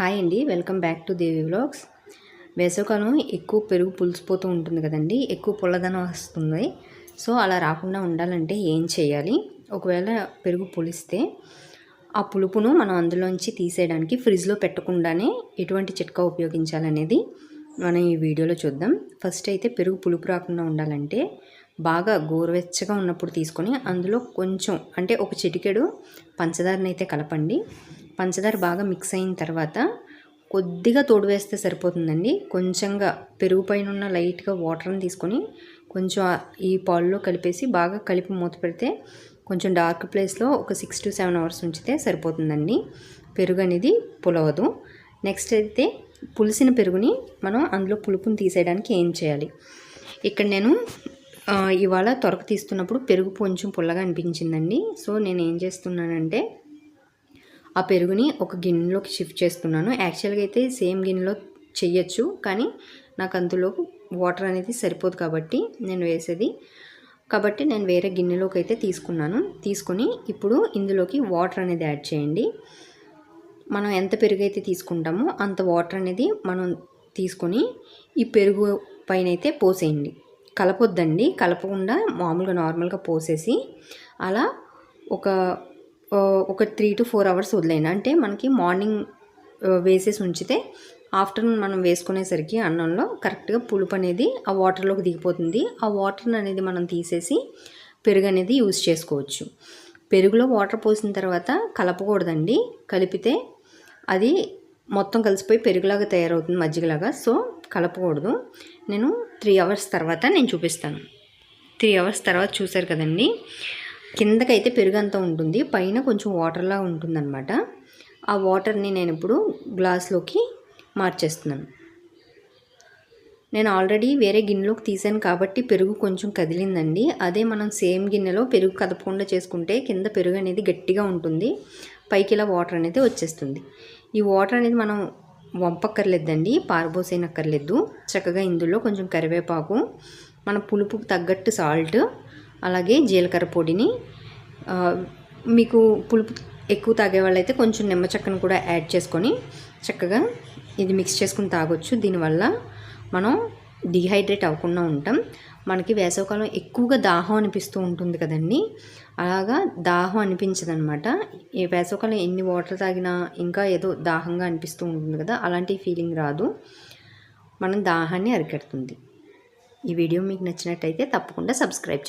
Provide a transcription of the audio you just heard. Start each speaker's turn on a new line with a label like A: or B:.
A: Hi అండి welcome back to Devi vlogs. వేసవకాలం ఎక్కువ పెరుగు పులిసిపోతూ ఉంటుంది కదండి ఎక్కువ పుల్లదనం వస్తుంది. సో అలా రాకుండా ఉండాలంటే ఏం చేయాలి? ఒకవేళ పెరుగు పులిస్తే ఆ పులుపును మనం అందులోంచి తీసేయడానికి ఫ్రిడ్జ్లో పెట్టకుండానే ఎటువంటి చిట్కా ఉపయోగించాలనేది మనం ఈ వీడియోలో చూద్దాం. ఫస్ట్ అయితే పెరుగు పులుపు రాకుండా ఉండాలంటే బాగా గోరువెచ్చగా ఉన్నప్పుడు తీసుకొని అందులో కొంచెం అంటే ఒక చిటికెడు పంచదారనైతే కలపండి. పంచదార బాగా మిక్స్ అయిన తర్వాత కొద్దిగా తోడు వేస్తే సరిపోతుందండి. కొంచెంగా పెరుగు పైన ఉన్న లైట్గా వాటర్ని తీసుకొని కొంచెం ఈ పాల్లో కలిపేసి బాగా కలిపి మూత పెడితే కొంచెం డార్క్ ప్లేస్లో ఒక సిక్స్ టు సెవెన్ అవర్స్ ఉంచితే సరిపోతుందండి. పెరుగు అనేది పులవదు. నెక్స్ట్ అయితే పులిసిన పెరుగుని మనం అందులో పులుపుని తీసేయడానికి ఏం చేయాలి? ఇక్కడ నేను ఇవాళ త్వరకు తీస్తున్నప్పుడు పెరుగు కొంచెం పుల్లగా అనిపించిందండి. సో నేను ఏం చేస్తున్నానంటే ఆ పెరుగుని ఒక గిన్నెలోకి షిఫ్ట్ చేస్తున్నాను. యాక్చువల్గా అయితే సేమ్ గిన్నెలో చెయ్యొచ్చు కానీ నాకు అందులో వాటర్ అనేది సరిపోదు కాబట్టి నేను వేసేది. కాబట్టి నేను వేరే గిన్నెలోకి అయితే తీసుకున్నాను. తీసుకొని ఇప్పుడు ఇందులోకి వాటర్ అనేది యాడ్ చేయండి. మనం ఎంత పెరుగు అయితే తీసుకుంటామో అంత వాటర్ అనేది మనం తీసుకొని ఈ పెరుగు పైన అయితే పోసేయండి. కలపొద్దండి. కలపకుండా మామూలుగా నార్మల్గా పోసేసి అలా ఒక ఒక త్రీ టు ఫోర్ అవర్స్ వదిలేయండి. అంటే మనకి మార్నింగ్ వేసేసి ఉంచితే ఆఫ్టర్నూన్ మనం వేసుకునేసరికి అన్నంలో కరెక్ట్గా పులుపు అనేది ఆ వాటర్లోకి దిగిపోతుంది. ఆ వాటర్ అనేది మనం తీసేసి పెరుగు అనేది యూజ్ చేసుకోవచ్చు. పెరుగులో వాటర్ పోసిన తర్వాత కలపకూడదండి. కలిపితే అది మొత్తం కలిసిపోయి పెరుగులాగా తయారవుతుంది మజ్జిగలాగా. సో కలపకూడదు. నేను త్రీ అవర్స్ తర్వాత నేను చూపిస్తాను. త్రీ అవర్స్ తర్వాత చూసారు కదండి. కిందకైతే పెరుగంతా ఉంటుంది పైన కొంచెం వాటర్లా ఉంటుందన్నమాట. ఆ వాటర్ని నేను ఇప్పుడు గ్లాస్లోకి మార్చేస్తున్నాను. నేను ఆల్రెడీ వేరే గిన్నెలోకి తీసాను కాబట్టి పెరుగు కొంచెం కదిలిందండి. అదే మనం సేమ్ గిన్నెలో పెరుగు కదపకుండా చేసుకుంటే కింద పెరుగు అనేది గట్టిగా ఉంటుంది పైకి ఇలా వాటర్ అనేది వచ్చేస్తుంది. ఈ వాటర్ అనేది మనం వంపక్కర్లేదండి పారబోసేనక్కర్లేదు. చక్కగా ఇందులో కొంచెం కరివేపాకు మన పులుపుకు తగ్గట్టు సాల్ట్ అలాగే జీలకర్ర పొడిని మీకు పులుపు ఎక్కువ తాగే వాళ్ళైతే కొంచెం నిమ్మ చెక్కను కూడా యాడ్ చేసుకొని చక్కగా ఇది మిక్స్ చేసుకుని తాగొచ్చు. దీనివల్ల మనం డిహైడ్రేట్ అవ్వకుండా ఉంటాం. మనకి వేసవకాలం ఎక్కువగా దాహం అనిపిస్తూ ఉంటుంది కదండి. అలాగా దాహం అనిపించదనమాట ఈ వేసవకాలం ఎన్ని వాటర్ తాగినా ఇంకా ఏదో దాహంగా అనిపిస్తూ ఉంటుంది కదా అలాంటి ఫీలింగ్ రాదు. మనం దాహాన్ని అరికెడుతుంది. ఈ వీడియో మీకు నచ్చినట్టయితే తప్పకుండా సబ్స్క్రైబ్ చేయండి.